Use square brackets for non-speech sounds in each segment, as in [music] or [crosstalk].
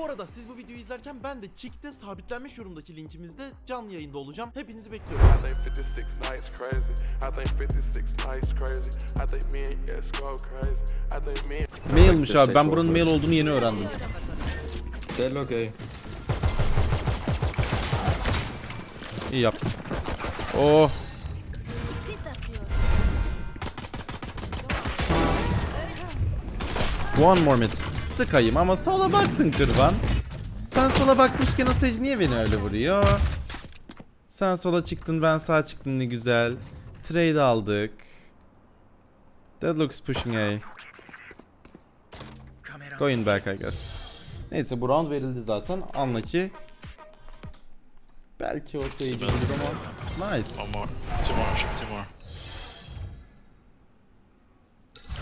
Bu arada siz bu videoyu izlerken ben de Kick'te sabitlenmiş yorumdaki linkimizde canlı yayında olacağım. Hepinizi bekliyorum. I think 56 nights crazy. I think 56 nights crazy. I think me and yes go crazy. I think me and Mailmiş abi. Ben buranın mail olduğunu yeni öğrendim. Del ok. İyi yaptın. Oh. One more mid. Sıkayım ama sola baktın kırban. Sen sola bakmışken o Sage niye beni öyle vuruyor? Sen sola çıktın ben sağa çıktım ne güzel. Trade aldık. Deadlock's pushing A. Going back I guess. Neyse bu round verildi zaten. Anla ki Belki o Sage Seven. olur ama Nice. One more. Two more, two more.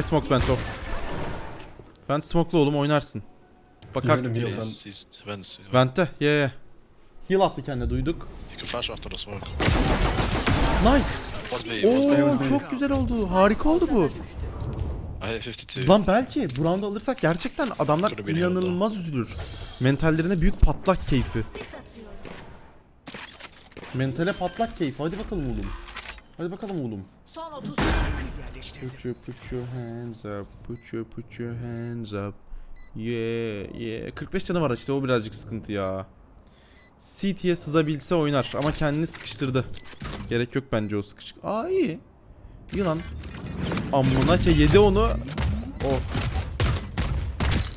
I smoke vent Vent smoke'lu oğlum oynarsın. Bakarsın. He's, he's vents. You Vent'te. Yeah yeah. Heal attı kendine duyduk. can flash after the smoke. Nice. Was B, was B. Oo çok güzel oldu. Harika oldu bu. I hit 52. Lan belki bu round'u alırsak gerçekten adamlar beni inanılmaz üzülür. Mentallerine büyük patlak keyfi. Mentale patlak keyfi. Hadi bakalım oğlum. Hadi bakalım oğlum. Son 30 Put your put your hands up. Put your put your hands up. Yeah yeah. 45 canı var işte o birazcık sıkıntı ya. CT'ye sızabilse oynar ama kendini sıkıştırdı. Gerek yok bence o sıkış. Aa iyi. İyi lan. Amına ke yedi onu. O.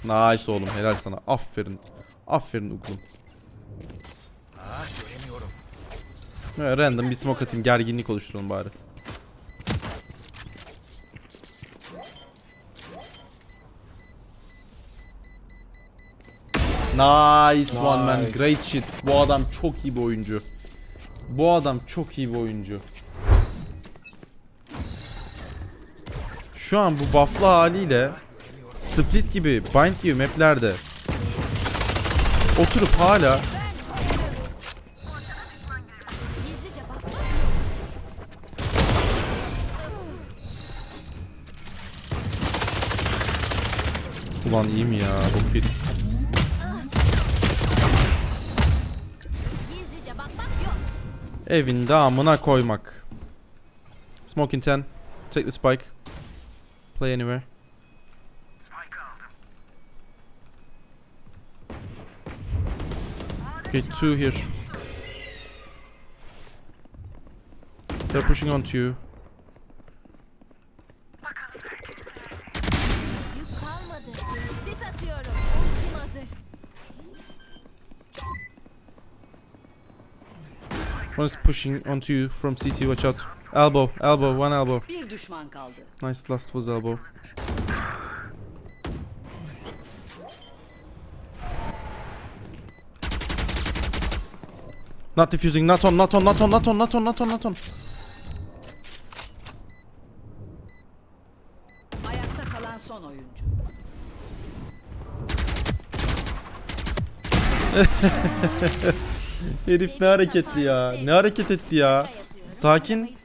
Nice oğlum helal sana. Aferin. Aferin. Evet, random bir smoke atayım gerginlik oluşturalım bari. Nice, one man. Nice. Great shit. Bu adam çok iyi bir oyuncu. Bu adam çok iyi bir oyuncu. Şu an bu buff'lı haliyle Split gibi, Bind gibi maplerde oturup hala. Ulan iyi mi ya? Bu evinde amına koymak. Smoking 10. Take the spike. Play anywhere. Okay, two here. They're pushing onto you. One is pushing onto you from CT, watch out. Elbow, elbow, one elbow. Bir düşman kaldı. Nice, last was elbow. Not defusing, not on, not on, not on, not on, not on, not on, not on. Ayakta kalan son oyuncu. [laughs] Herif ne hareketli ya. Ne hareket etti ya. Sakin.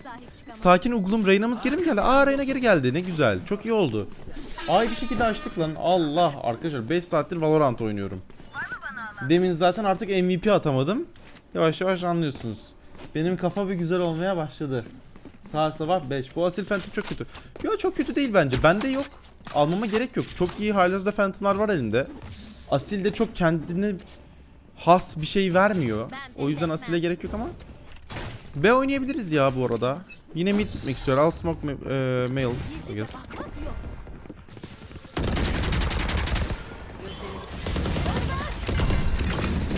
Sakin uglum Reyna'mız geri mi geldi? Aa Reyna geri geldi. Ne güzel. Çok iyi oldu. Ay bir şekilde açtık lan. Allah arkadaşlar 5 saattir Valorant oynuyorum. Demin zaten artık MVP atamadım. Yavaş yavaş anlıyorsunuz. Benim kafa bir güzel olmaya başladı. Saat sabah 5. Bu asil Phantom çok kötü. Yo çok kötü değil bence. Bende yok. Almama gerek yok. Çok iyi Hylas'da Phantom'lar var elinde. Asil de çok kendini has bir şey vermiyor. O yüzden Asil'e gerek yok ama B oynayabiliriz ya bu arada. Yine mid gitmek istiyor. Al smoke ma- e, mail. I guess.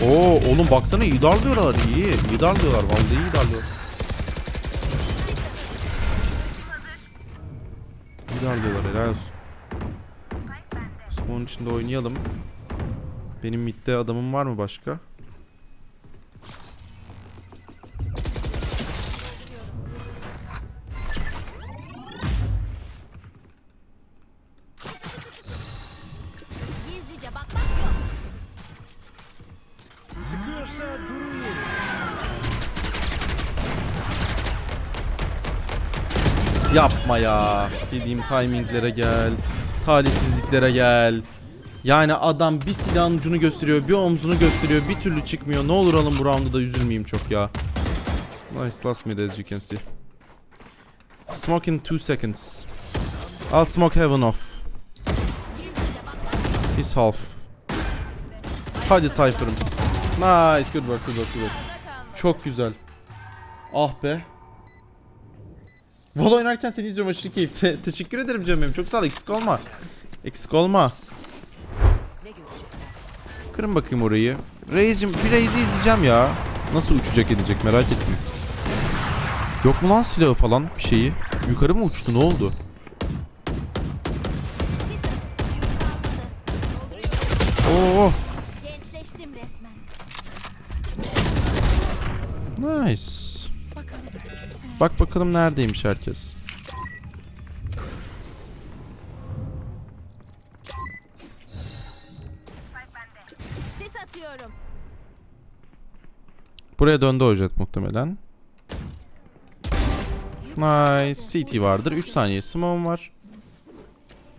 Oo oğlum baksana iyi darlıyorlar iyi. İyi darlıyorlar vallahi iyi darlıyor. İyi darlıyorlar helal olsun. Smoke'un içinde oynayalım. Benim midde adamım var mı başka? Yapma ya. Dediğim timinglere gel. Talihsizliklere gel. Yani adam bir silahın ucunu gösteriyor, bir omzunu gösteriyor, bir türlü çıkmıyor. Ne olur alın bu round'u da üzülmeyeyim çok ya. Nice last mid as you can see. Smoke in 2 seconds. I'll smoke heaven off. He's half. Hadi Cypher'ım. Nice, good work, good work, good work. Çok güzel. Ah be. Vol oynarken seni izliyorum aşırı keyif. Te- [laughs] teşekkür ederim canım benim. Çok sağ ol. Eksik olma. Eksik olma. Kırın bakayım orayı. Reis'cim bir Reis'i izleyeceğim ya. Nasıl uçacak edecek merak ettim. Yok mu lan silahı falan bir şeyi? Yukarı mı uçtu ne oldu? Oo, nice. Bak bakalım neredeymiş herkes. Atıyorum. Buraya döndü o jet muhtemelen. Nice. CT vardır. 3 saniye smoke'um var.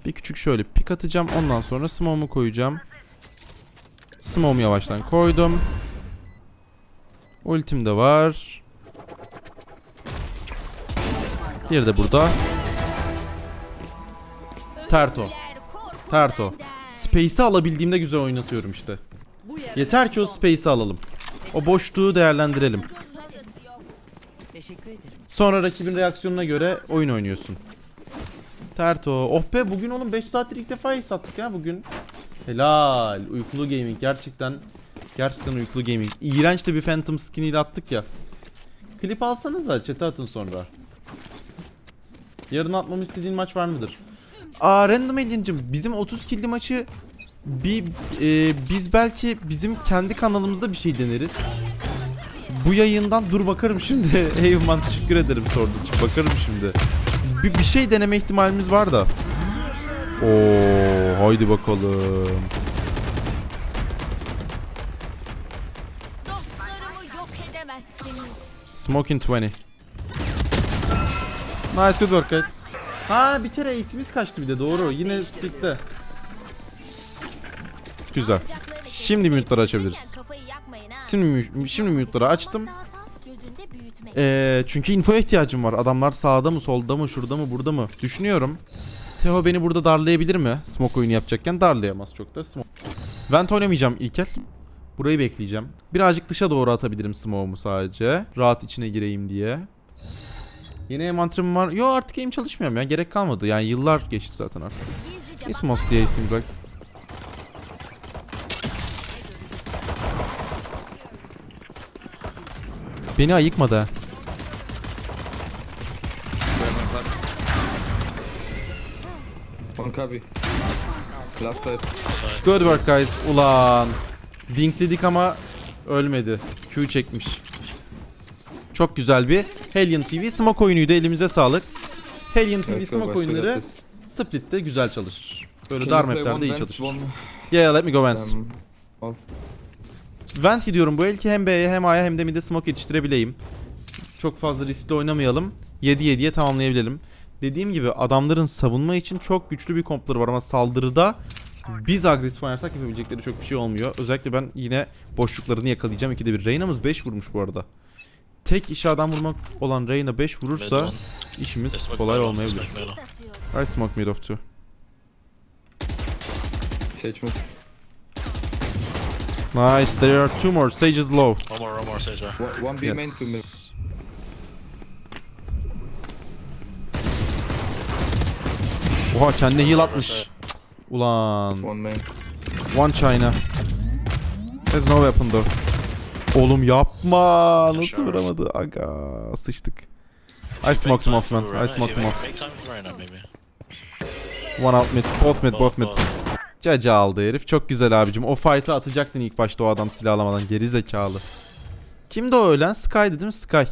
Bir küçük şöyle pik atacağım. Ondan sonra smoke'umu koyacağım. Smoke'umu yavaştan koydum. Ultim de var. Diğeri de burada. Terto. Terto. Space'i alabildiğimde güzel oynatıyorum işte. Yeter ki o space'i alalım. O boşluğu değerlendirelim. Sonra rakibin reaksiyonuna göre oyun oynuyorsun. Terto. Oh be bugün oğlum 5 saattir ilk defa iyi sattık ya bugün. Helal. Uykulu gaming gerçekten. Gerçekten uykulu gaming. İğrenç de bir Phantom skiniyle attık ya. Klip alsanıza chat'e atın sonra. Yarın atmamı istediğin maç var mıdır? Aa random alien'cim bizim 30 killi maçı bir e, biz belki bizim kendi kanalımızda bir şey deneriz. Bu yayından dur bakarım şimdi. [laughs] Eyvallah teşekkür ederim sorduğun için. Bakarım şimdi. Bir, bir şey deneme ihtimalimiz var da. Oo, haydi bakalım. Dostlarımı yok edemezsiniz. Smoking 20. Nice good work guys. Ha bir kere ace'imiz kaçtı bir de doğru. Yine split'te. Güzel. Şimdi mute'ları açabiliriz. Şimdi şimdi mute'ları açtım. Ee, çünkü infoya ihtiyacım var. Adamlar sağda mı, solda mı, şurada mı, burada mı? Düşünüyorum. Teo beni burada darlayabilir mi? Smoke oyunu yapacakken darlayamaz çok da. Smoke. Vent oynamayacağım ilk el. Burayı bekleyeceğim. Birazcık dışa doğru atabilirim smoke'umu sadece. Rahat içine gireyim diye. Yine envanterim var. Yo artık aim çalışmıyorum ya. Gerek kalmadı. Yani yıllar geçti zaten artık. Gizlice Is most diye isim bırak. Beni ayıkmadı. One copy. Last. Side. Good work guys. Ulan. Dinkledik ama ölmedi. Q çekmiş. Çok güzel bir Hellion TV smoke oyunuydu. Elimize sağlık. Hellion TV Let's smoke oyunları split'te güzel çalışır. Böyle dar maplerde iyi çalışır. Yeah, let me go Vance. um, Vent gidiyorum bu el ki hem B'ye hem A'ya hem de mid'e smoke yetiştirebileyim. Çok fazla riskli oynamayalım. 7-7'ye tamamlayabilelim. Dediğim gibi adamların savunma için çok güçlü bir kompları var ama saldırıda biz agresif oynarsak yapabilecekleri çok bir şey olmuyor. Özellikle ben yine boşluklarını yakalayacağım. İkide bir. Reyna'mız 5 vurmuş bu arada. Tek işe adam vurmak olan Reyna 5 Mid vurursa işimiz kolay olmayabilir. I smoke mid of two. Sage mid. Nice. There are two more. Sage is low. One more, one more sage. right? One, one B main, Yes. two mid. Oha kendi heal atmış. Ulan. One main. One China. There's no weapon though. Oğlum yapma. Nasıl vuramadı? Aga sıçtık. I smoked him off man. I smoked him off. One out mid. Both mid, both mid. Caca aldı herif. Çok güzel abicim. O fight'ı atacaktın ilk başta o adam silah alamadan. Geri zekalı. Kimdi o ölen? Sky'dı değil mi? Sky.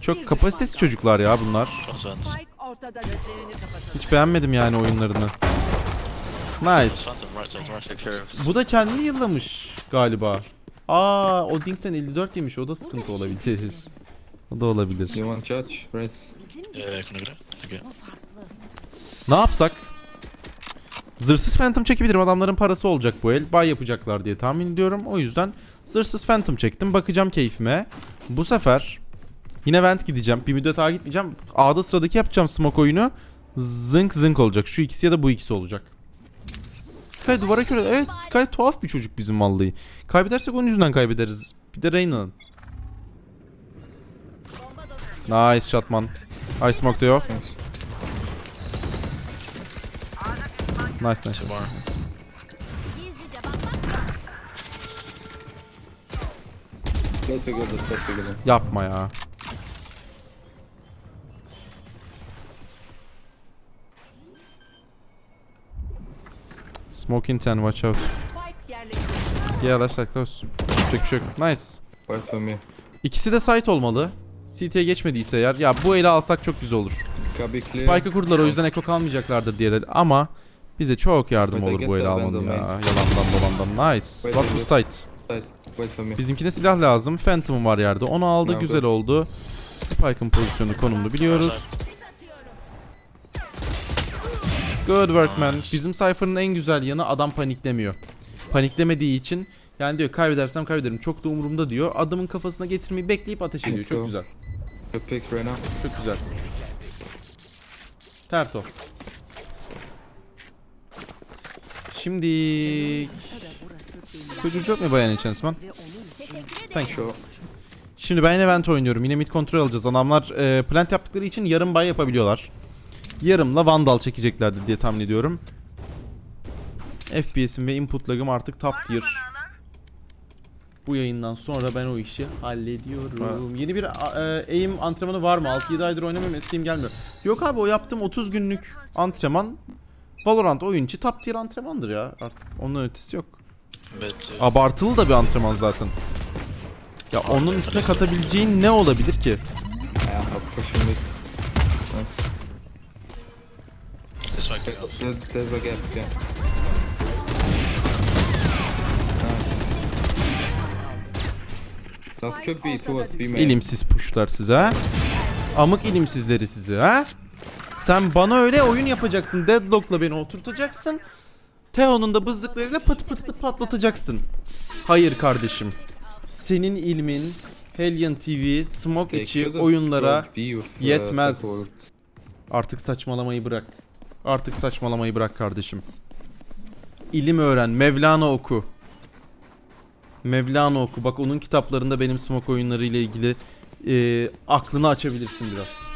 Çok kapasitesiz çocuklar ya bunlar. Hiç beğenmedim yani oyunlarını. Nice. Bu da kendini yıllamış galiba. Aa, o Dink'ten 54 yemiş. O da sıkıntı olabilir. O da olabilir. You want judge? Farklı. Ne yapsak? Zırsız Phantom çekebilirim. Adamların parası olacak bu el. Buy yapacaklar diye tahmin ediyorum. O yüzden zırsız Phantom çektim. Bakacağım keyfime. Bu sefer yine vent gideceğim. Bir müddet daha gitmeyeceğim. A'da sıradaki yapacağım smoke oyunu. Zınk zınk olacak. Şu ikisi ya da bu ikisi olacak. Sky duvara köre. Evet Sky tuhaf bir çocuk bizim vallahi. Kaybedersek onun yüzünden kaybederiz. Bir de Reyna'nın. Nice shotman. I smoked you off. Nice. Nice nice. Bakmak Go together, go together. Yapma ya. Smoking 10 watch out. Yeah let's like those. Yapacak bir şey yok. Nice. Wait for me. İkisi de site olmalı. CT'ye geçmediyse eğer. Ya bu ele alsak çok güzel olur. Spike'ı kurdular o yüzden eko kalmayacaklardır diye dedi. Ama bize çok yardım Wait, olur bu the almanın ya. Yalandan dolandan. Nice. Wait, Last wait, site. Side. Wait for me. Bizimkine silah lazım. Phantom var yerde. Onu aldı. Ne güzel yapıyor? oldu. Spike'ın pozisyonu konumunu biliyoruz. Good work man. Bizim Cypher'ın en güzel yanı adam paniklemiyor. Paniklemediği için yani diyor kaybedersem kaybederim çok da umurumda diyor. Adamın kafasına getirmeyi bekleyip ateş ediyor. Çok güzel. Good. Çok güzelsin. Terto. Şimdi ve onun Teşekkür ederim. Thanks. Sure. Şimdi ben event oynuyorum. Yine mid kontrol alacağız. Adamlar e, plant yaptıkları için yarım bay yapabiliyorlar. Yarımla Vandal çekeceklerdir diye tahmin ediyorum. FPS'im ve input lag'ım artık top tier. Bu yayından sonra ben o işi hallediyorum. Yeni bir e, aim antrenmanı var mı? 6-7 aydır oynamıyorum. Steam gelmiyor. Yok abi o yaptığım 30 günlük antrenman Valorant oyun içi top tier antrenmandır ya. Artık onun ötesi yok. Uh, Abartılı da bir antrenman zaten. Ya onun üstüne katabileceğin ne olabilir ki? Yeah, I'm pushing mid. Nice. this one. Okay, There's, there's a gap, yeah. Nice. That could be towards B main. İlimsiz puşlar size ha? Amık ilimsizleri sizi ha? Sen bana öyle oyun yapacaksın. Deadlock'la beni oturtacaksın. Teo'nun da bızlıklarıyla pıt pıt pıt patlatacaksın. Hayır kardeşim. Senin ilmin Hellion TV, Smoke içi oyunlara yetmez. Artık saçmalamayı bırak. Artık saçmalamayı bırak kardeşim. İlim öğren. Mevlana oku. Mevlana oku. Bak onun kitaplarında benim smoke oyunları ile ilgili e, aklını açabilirsin biraz.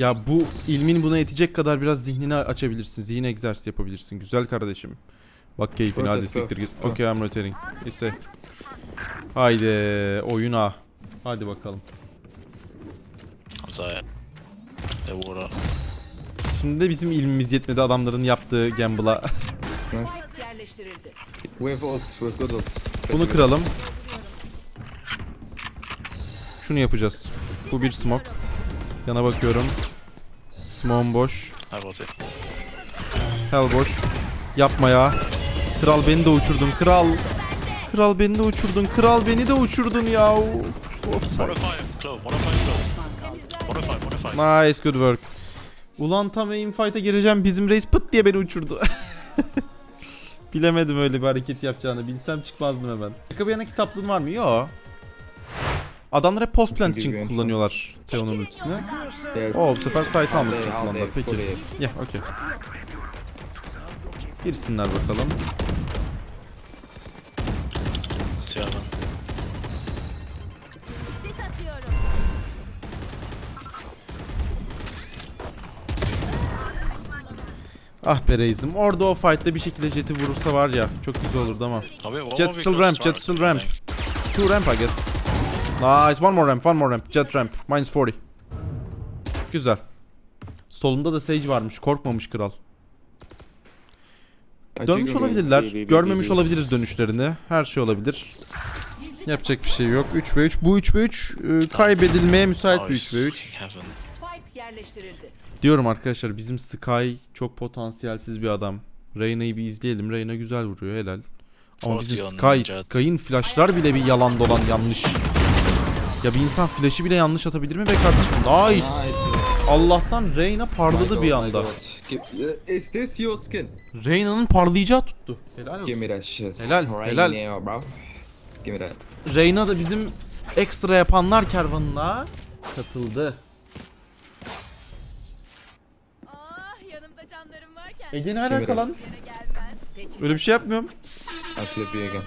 Ya bu ilmin buna yetecek kadar biraz zihnini açabilirsin. Zihin egzersizi yapabilirsin. Güzel kardeşim. Bak keyfine hadi siktir git. Okay I'm rotating. İşte. Haydi oyuna. Hadi bakalım. Şimdi de bizim ilmimiz yetmedi adamların yaptığı gamble'a. [laughs] Nice. Spike yerleştirildi. We have ults, we have good ults. Bunu kıralım. Şunu yapacağız. Bu bir smoke. Yana bakıyorum. Smoke'um boş. Hell boş. Yapma ya. Kral beni de uçurdun. Kral. Kral beni de uçurdun. Kral beni de uçurdun ya. Offside. 105, close. 105, close. 105, 105. Nice good work. Ulan tam aim fight'a gireceğim bizim reis pıt diye beni uçurdu. [laughs] Bilemedim öyle bir hareket yapacağını. Bilsem çıkmazdım hemen. Şaka bir yana kitaplığın var mı? Yo. Adamlar hep post plant için kullanıyorlar Teo'nun ultisini. Yeah, Oo bu sefer site almak için kullandılar. Peki. Ya okey. Girsinler bakalım. Atıyorum. Ah be reisim. Orada o fight'ta bir şekilde Jet'i vurursa var ya. Çok güzel olurdu ama. One Jet still ramp, Jet still ramp. Two ramp I guess. Nice. One more ramp, one more ramp. Jet ramp. Minus 40. Güzel. Solunda da Sage varmış. Korkmamış kral. Dönmüş olabilirler. Görmemiş olabiliriz dönüşlerini. Her şey olabilir. Yapacak bir şey yok. 3 ve 3. Bu 3 ve 3 e, kaybedilmeye müsait bir 3 ve 3. Nice. Heaven. Spike yerleştirildi. Diyorum arkadaşlar bizim Sky çok potansiyelsiz bir adam. Reyna'yı bir izleyelim. Reyna güzel vuruyor helal. Ama bizim Sky, Jet. Sky'ın flashlar bile bir yalan dolan yanlış. Ya bir insan flash'ı bile yanlış atabilir mi be kardeşim? Nice. Nice. Allah'tan Reyna parladı bir anda. Give, this your skin? Reyna'nın parlayacağı tuttu. Helal Give olsun. me that shit. Helal, helal. now, bro. Give me that. Reyna da bizim ekstra yapanlar kervanına katıldı. Ah yanımda canlarım varken Ege ne alaka lan? Öyle bir şey yapmıyorum. I play B again.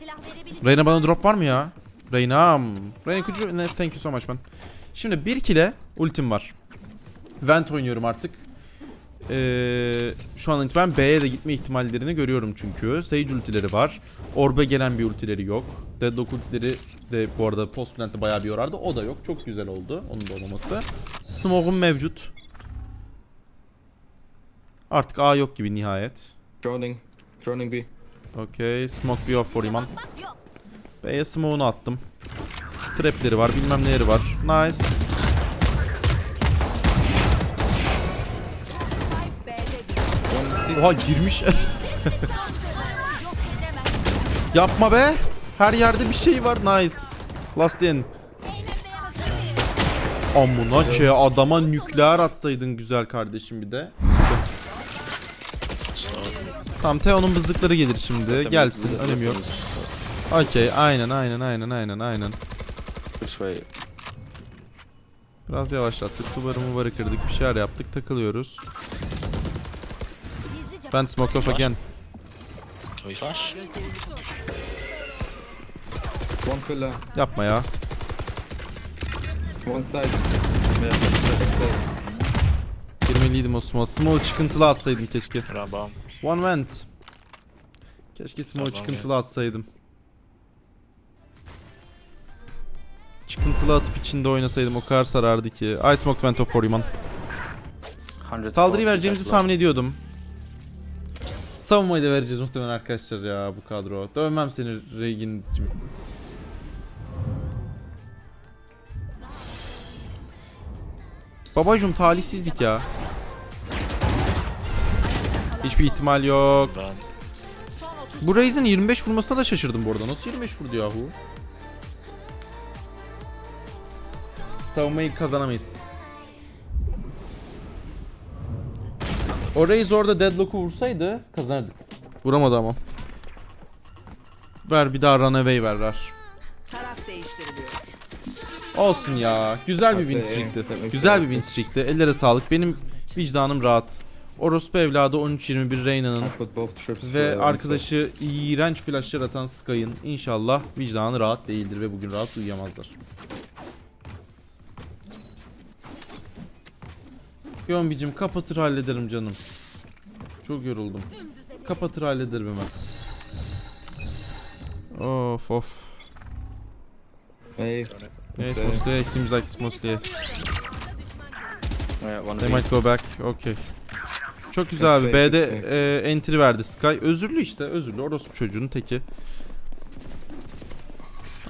Silah verebilir. Reyna bana drop var mı ya? Reyna'm. Reyna could you... Ne, thank you so much man. Şimdi bir kile ultim var. Vent oynuyorum artık. Ee, şu an itibaren B'ye de gitme ihtimallerini görüyorum çünkü. Sage ultileri var. Orbe gelen bir ultileri yok. Deadlock ultileri de bu arada post plant'te bayağı bir yorardı. O da yok. Çok güzel oldu onun da olmaması. Smoke'um mevcut. Artık A yok gibi nihayet. Droning. Droning B. Okey. Smoke bir off for iman. B'ye smoke'unu attım. Trapleri var, bilmem neleri var. Nice. Oha girmiş. [laughs] Yapma be. Her yerde bir şey var. Nice. Last in. Amına ke adama nükleer atsaydın güzel kardeşim bir de. Tamam Teo'nun bızlıkları gelir şimdi. Gelsin. Önemi yok. Okey. Aynen aynen aynen aynen aynen. Which way? Biraz yavaşlattık. Duvarı muvarı kırdık. Bir şeyler yaptık. Takılıyoruz. Ben smoke off again. Can we flash? One pillar. Yapma ya. One side. Yeah, second side. Girmeliydim o smoke. Smoke çıkıntılı atsaydım keşke. One vent. Keşke smoke Tamam, çıkıntılı atsaydım. Çıkıntılı atıp içinde oynasaydım o kadar sarardı ki. I smoked vent of for you man. Saldırıyı vereceğimizi tahmin ediyordum. Savunmayı da vereceğiz muhtemelen arkadaşlar ya bu kadro. Dövmem seni Regin'cim. Babacım talihsizlik ya. Hiçbir ihtimal yok. Bu Raze'in 25 vurmasına da şaşırdım bu arada. Nasıl 25 vurdu yahu? Savunmayı kazanamayız. O Raze orada Deadlock'u vursaydı kazanırdık. Vuramadı ama. Ver bir daha runaway ver ver. Taraf değiştiriliyor. Olsun ya. Güzel bir win streak'ti. Güzel bir win streak'ti. Ellere sağlık. Benim vicdanım rahat. Orospu evladı 13-21 Reyna'nın ve arkadaşı iğrenç flashlar atan Sky'ın inşallah vicdanı rahat değildir ve bugün rahat uyuyamazlar. Yombicim kapatır hallederim canım. Çok yoruldum. Kapatır hallederim hemen. Of of. Hey. Yeah, It's, mostly, it seems like it's mostly. yeah, They might go back. Okay. Çok güzel abi. B'de e, entry verdi Sky. Özürlü işte. Özürlü. Orospu çocuğunun teki.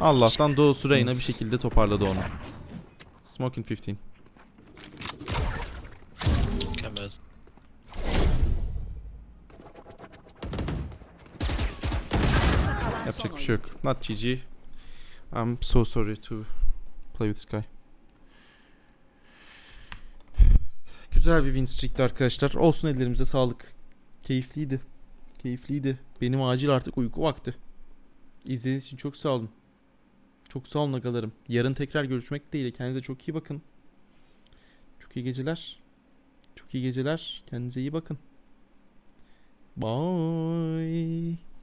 Allah'tan doğusu Reyna bir şekilde toparladı onu. Smoking 15. Yapacak bir şey yok. Not GG. I'm so sorry to play with Sky. Güzel bir win streak'ti arkadaşlar. Olsun ellerimize sağlık. Keyifliydi. Keyifliydi. Benim acil artık uyku vakti. İzlediğiniz için çok sağ olun. Çok sağ olun agalarım. Yarın tekrar görüşmek dileğiyle. Kendinize çok iyi bakın. Çok iyi geceler. Çok iyi geceler. Kendinize iyi bakın. Bye.